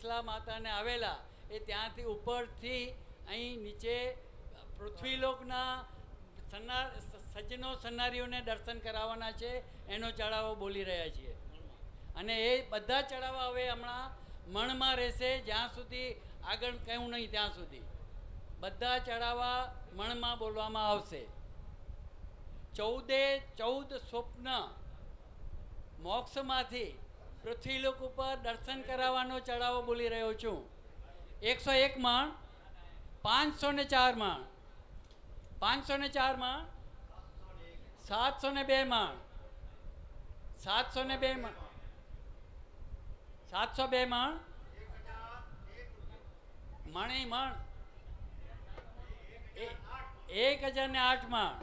શીતલા માતાને આવેલા, એ ત્યાંથી ઉપરથી અહીં નીચે પૃથ્વીલોકના સન્નાર, સજ્જનો સન્નારીઓને દર્શન કરાવવાના છે, એનો ચડાવો બોલી રહ્યા છીએ. અને એ બધા ચડાવા હવે હમણાં મણમાં રહેશે, જ્યાં સુધી આગળ કહ્યું નહીં ત્યાં સુધી. બધા ચડાવવા મણમાં બોલવામાં આવશે. ચૌદે ચૌદ સ્વપ્ન મોક્ષમાંથી પૃથ્વીલોક ઉપર દર્શન કરાવવાનો ચડાવો બોલી રહ્યો છું. એકસો એક માણ પાંચસો ને ચાર માણ પાંચસો ને ચાર માણ સાતસો ને બે માણ સાતસો ને બે માણ સાતસો બે માણ મણી મણ એક હજાર ને આઠ માણ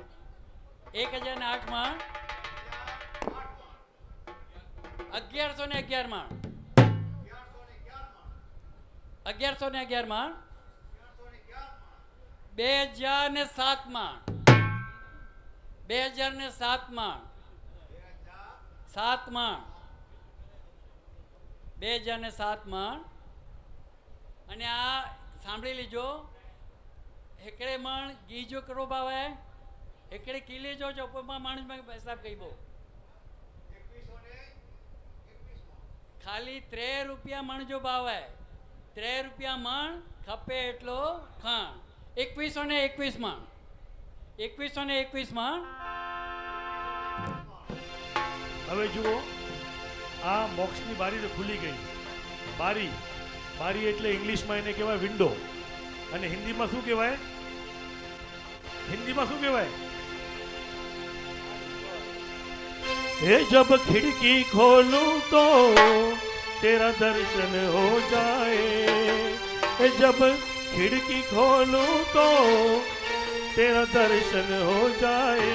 એક હજાર ને આઠ માણ અગિયારસો ને અગિયાર માણ અગિયારસો ને અગિયાર માણ બે હજાર ને સાત માણ બે હજાર ને સાત માણ સાત માણ બે હજાર ને સાત માણ અને આ સાંભળી લીજો. હેકડે મણ ગીજો કરો બાવે હેકડે કિલે જો ચોપમાં માણસ હિસાબ કહી બહુ ખાલી ત્રે રૂપિયા મણ જો ભાવે. ત્રે રૂપિયા મણ ખપે એટલો ખાણ. એકવીસો ને એકવીસ મણ. એકવીસો ને એકવીસ મણ. હવે જુઓ, આ મોક્ષની બારી તો ખુલી ગઈ. બારી બારી એટલે ઇંગ્લિશમાં એને કહેવાય વિન્ડો અને હિન્દીમાં શું કહેવાય? હિન્દીમાં શું કહેવાય? हे जब खिड़की खोलूं तो तेरा दर्शन हो जाए हे जब खिड़की खोलूं तो तेरा दर्शन हो जाए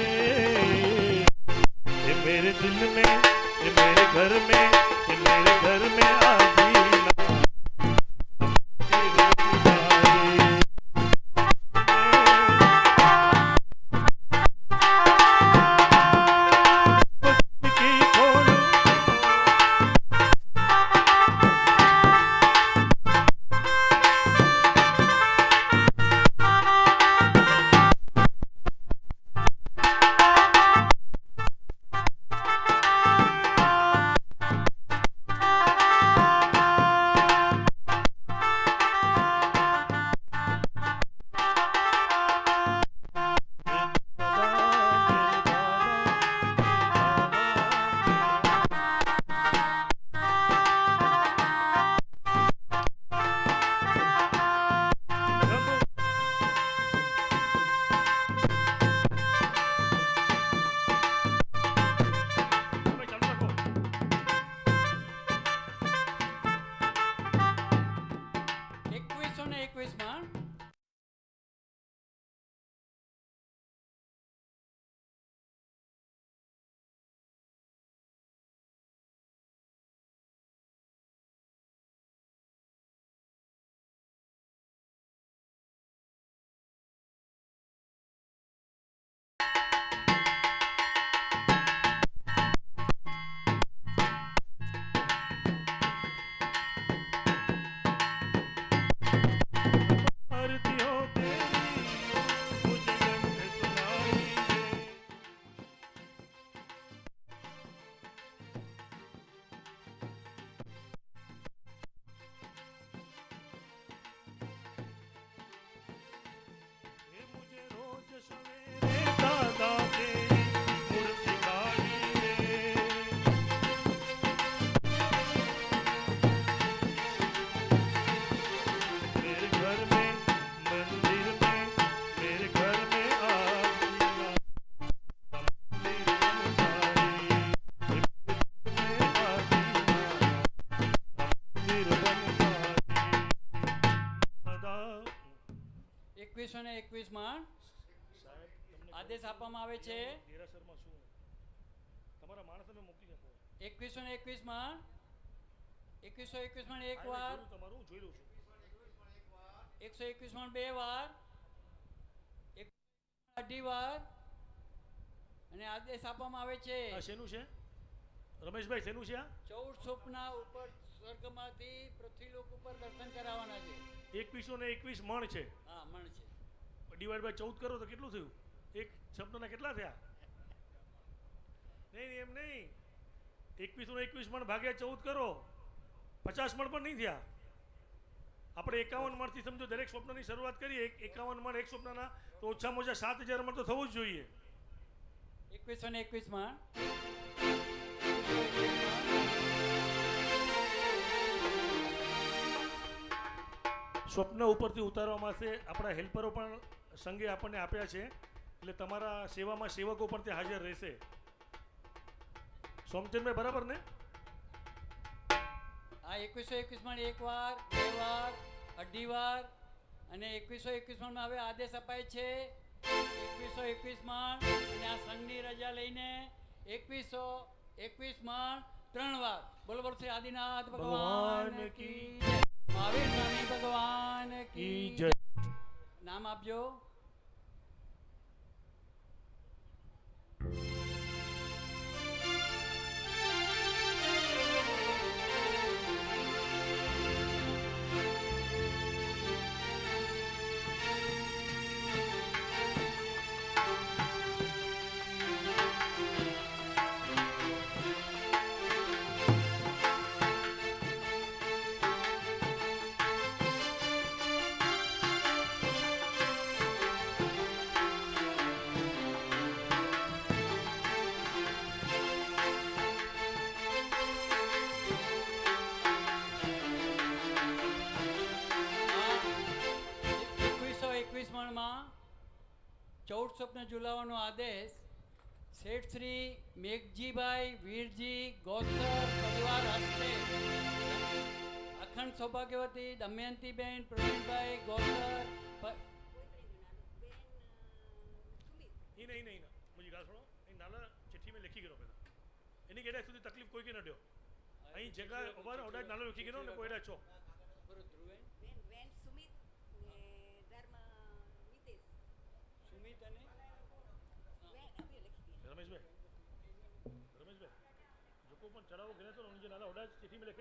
ये मेरे दिल में ये मेरे घर में આદેશ આપવામાં આવે છે. દેરાસરમાં શું તમારા આપો એકવીસો ને એકવીસ મણ એકવીસો એકવીસ મણ એક વાર તમારું જોઈ લઉં છું એકસો એકવીસ મણ બે વાર એક અઢી વાર અને આદેશ આપવામાં આવે છે. શેનું છે? રમેશભાઈ શેનું છે ચૌદ સ્વપ્ના ઉપર સ્વર્ગમાંથી પૃથ્વીલોક ઉપર દર્શન કરાવવાના છે. એકવીસો ને એકવીસ મણ છે. હા મણ છે. ડિવાઈડ બાય ચૌદ કરો તો કેટલું થયું? એક શબ્દના કેટલા થયા? નહીં એમ નહીં. એકવીસનો એકવીસ મણ ભાગ્યા ચૌદ કરો. પચાસ મણ પણ નહીં થયા. આપણે એકાવન મણથી સમજો દરેક સ્વપ્નની શરૂઆત કરીએ. એકાવન મણ એક સ્વપ્નના તો ઓછામાં ઓછા સાત હજાર મણ તો થવું જ જોઈએ. એકવીસો ને એકવીસમાં? સ્વપ્ન ઉપરથી ઉતારવા માટે આપણા હેલ્પરો પણ સંઘે આપણને આપ્યા છે. એટલે તમારા સેવામાં સેવકો પણ ત્યાં હાજર રહેશે. સોમચંદભાઈ બરાબર ને? આ એકવીસો એકવીસમાં એક વાર બે વાર અઢી વાર અને એકવીસો એકવીસમાં હવે આદેશ અપાય છે. એકવીસો એકવીસમાં અને આ સંઘની રજા લઈને એકવીસો એકવીસમાં ત્રણ વાર. બોલો બોલો શ્રી આદિનાથ ભગવાન કી મહાવીર સ્વામી ભગવાન કી જય. નામ આપજો. ઝુલાવવાનો આદેશ શેઠ શ્રી મેઘજીભાઈ વીરજી ગોસર પરિવાર હસ્તે અખંડ સૌભાગ્યવતી દમયંતીબેન પ્રવીણભાઈ ગોસર નહીં નહીં નહીં મુજી ગાલ છોડો એ નાલા ચિઠ્ઠી મેં લખી ગયો પહેલાં એની કેડા સુધી તકલીફ કોઈ કે ન ડ્યો અહીં જગા ઊભા ઓડા નાનો લખી ગયો ને કોઈ છો બરોબર, ધ્રુવેન, બેન બેન સુમિત ને ધર્મ નિતેશ સુમિત અને બેન અમે લખી દીધા રમેશભાઈ રમેશભાઈ જો કોઈ પણ ચડાવો કરે તો નીચે નાના ઓડા ચિઠ્ઠી મેં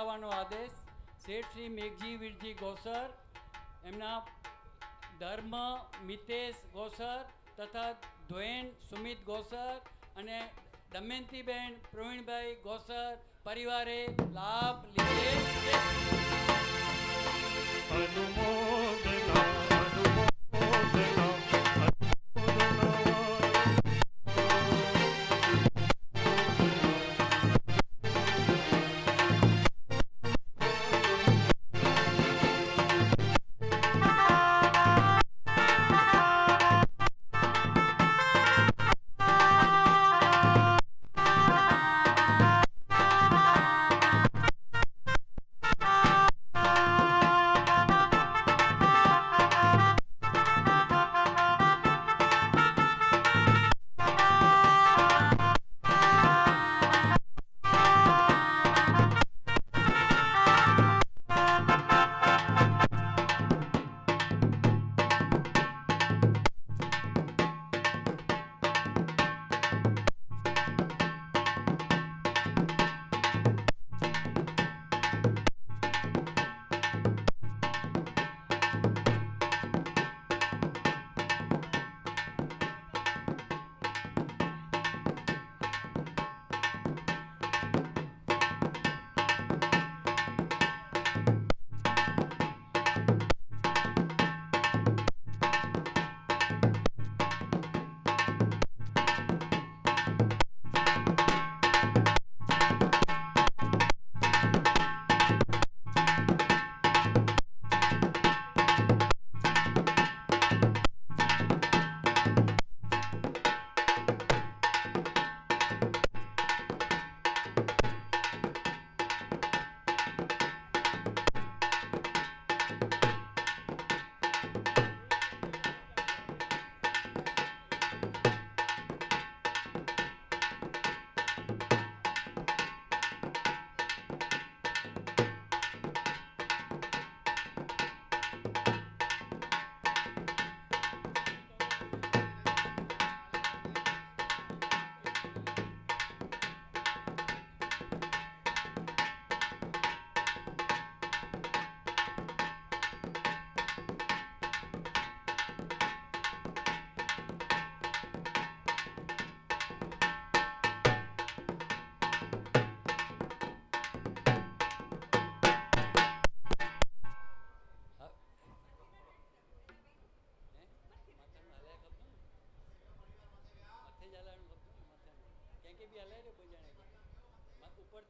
સ્વપ્ન આદેશ શેઠ શ્રી મેઘજી વીરજી ગોસર, એમના ધર્મ મિતેશ ગોસર તથા ધ્વેન સુમિત ગોસર અને દમયંતીબેન પ્રવીણભાઈ ગોસર પરિવારે લાભ લીધે અનુમોદના અનુમોદના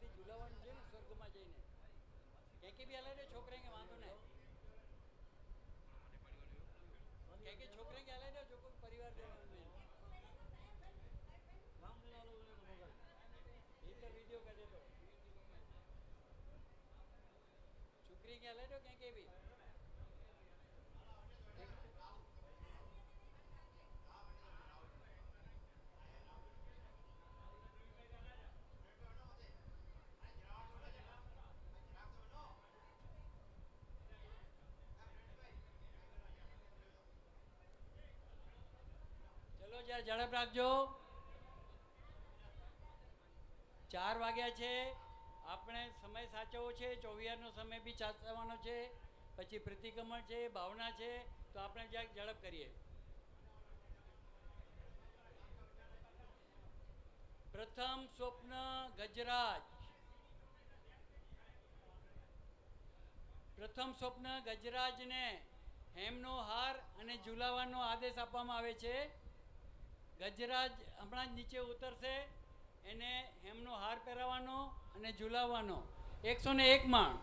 ઉપરથી ઝુલાવાનું છે ને, સ્વર્ગમાં જઈને. ક્યાંક બી હાલે દે છોકરા કે વાંધો નહીં. ક્યાંક છોકરા કે હાલે દે જો કોઈ પરિવાર દે વીડિયો કાઢે તો. છોકરી કે હાલે દો ક્યાંક બી. જરા ઝડપ રાખજો. ચાર વાગ્યા છે. આપણે સમય સાચવવો છે. ચોવીયારનો સમય બી સાચવવાનો છે. પછી પ્રતિક્રમણ છે, ભાવના છે. તો આપણે જરાક ઝડપ કરીએ. પ્રથમ સ્વપ્ન ગજરાજ. પ્રથમ સ્વપ્ન ગજરાજને હેમનો હાર અને ઝુલાવાનો આદેશ આપવામાં આવે છે. ગજરાજ હમણાં જ નીચે ઉતરશે. એને હેમનો હાર પહેરાવવાનો અને ઝુલાવવાનો. એકસો ને એક માણ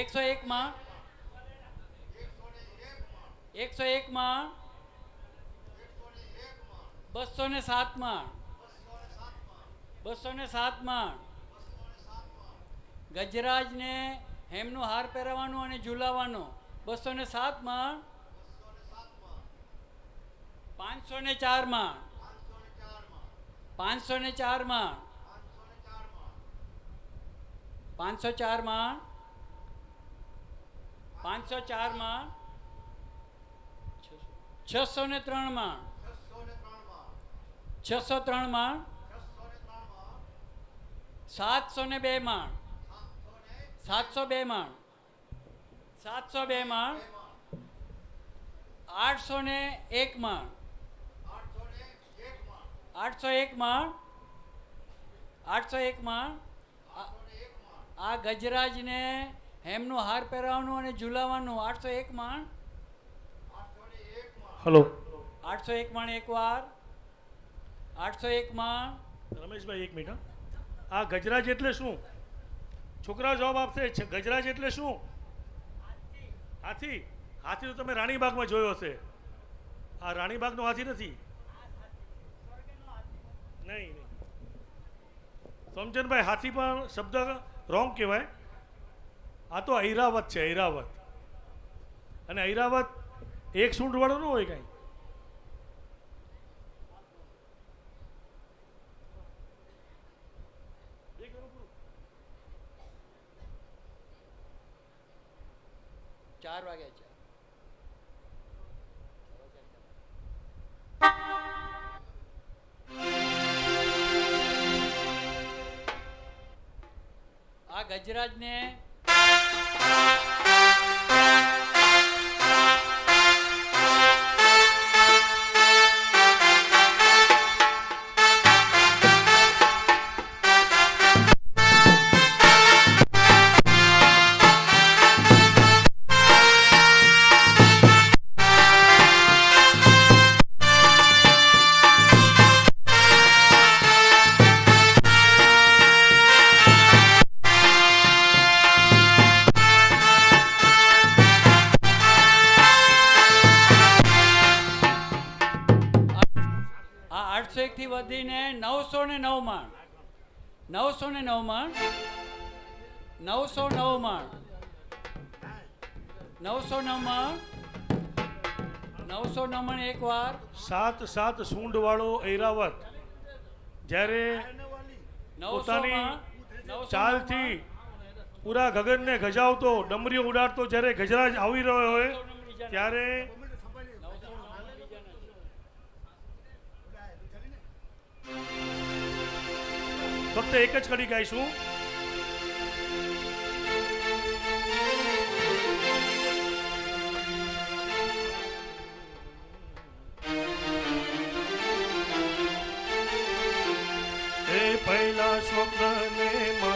એકસો એક માણ એકસો એક માણ બસો ને સાત માણ બસો ને સાત માણ ગજરાજને હેમનો હાર પહેરાવવાનો અને ઝુલાવવાનો. બસો ને સાત પાંચસો ને ચાર માણ પાંચસો ને ચાર માણ પાંચસો ચાર માણ પાંચસો ચાર માણ છસો ને ત્રણ માણ છસો ત્રણ માણ સાતસો ને બે માણ સાતસો બે માણ સાતસો બે માણ આઠસો ને એક માણ આઠસો એકમાં આઠસો એકમાં આ- આ ગજરાજને હેમનું હાર પહેરાવવાનું અને ઝુલાવવાનું. આઠસો એકમાં હલો. આઠસો એકમાં એકવાર. આઠસો એકમાં રમેશભાઈ એક મિનિટ આ ગજરાજ એટલે શું? છોકરા જવાબ આપશે. ગજરાજ એટલે શું? હાથી. હાથી તો તમે રાણીબાગમાં જોયો હશે. આ રાણીબાગનો હાથી નથી. નહીં સમજનભાઈ હાથી પણ શબ્દ રોંગ કહેવાય. આ તો ઐરાવત છે, ઐરાવત. અને ઐરાવત એક સૂંઢવાળો ન હોય કાંઈ. ચાર વાગ્યા છે. ગજરાજને નવસો ને નવ માણ નવસો નવ માણ નવસો નવ માણ નવસો નવ માણ એક વાર. સાત સાત સૂંઢ વાળો ઐરાવત. જ્યારે પોતાની ચાલથી પૂરા ગગનને ગજાવતો ડમરીઓ ઉડાડતો જ્યારે ગજરાજ આવી રહ્યો હોય ત્યારે ફક્ત એક જ કડી ગાઈશું. પહેલા સ્વપ્નને માતા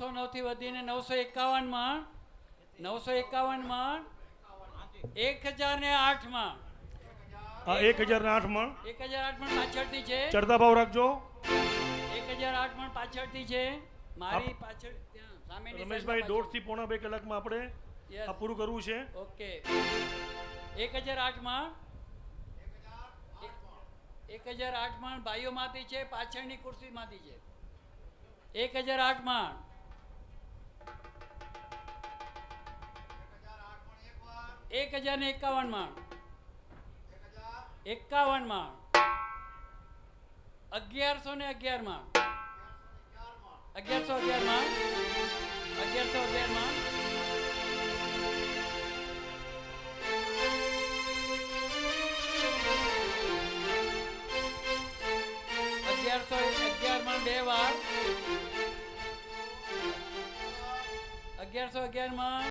વધીને નવસો એકાવન મણ નવસો એકાવન મણ એક હજાર ને આઠ મણ એક હજાર ને આઠ મણ એક હજાર આઠ મણ પાછળથી છે. ચડતા ભાવ રાખજો. એક હજાર આઠ મણ પાછળથી છે. મારી પાછળ ત્યાં રમેશભાઈ દોઢથી પોણા બે કલાકમાં આપણે. આ પૂરું કરવું છે. ઓકે. એક હજાર આઠ મણ એક હજાર આઠ મણ ભાઈઓમાંથી છે પાછળની ખુરશીમાંથી છે. એક હજાર આઠ એક હજાર ને એકાવન મણ એકાવન મણ અગિયારસો ને અગિયાર મણ અગિયારસો અગિયાર મણ અગિયારસો અગિયારમાં બે વાર. અગિયારસો અગિયારમાં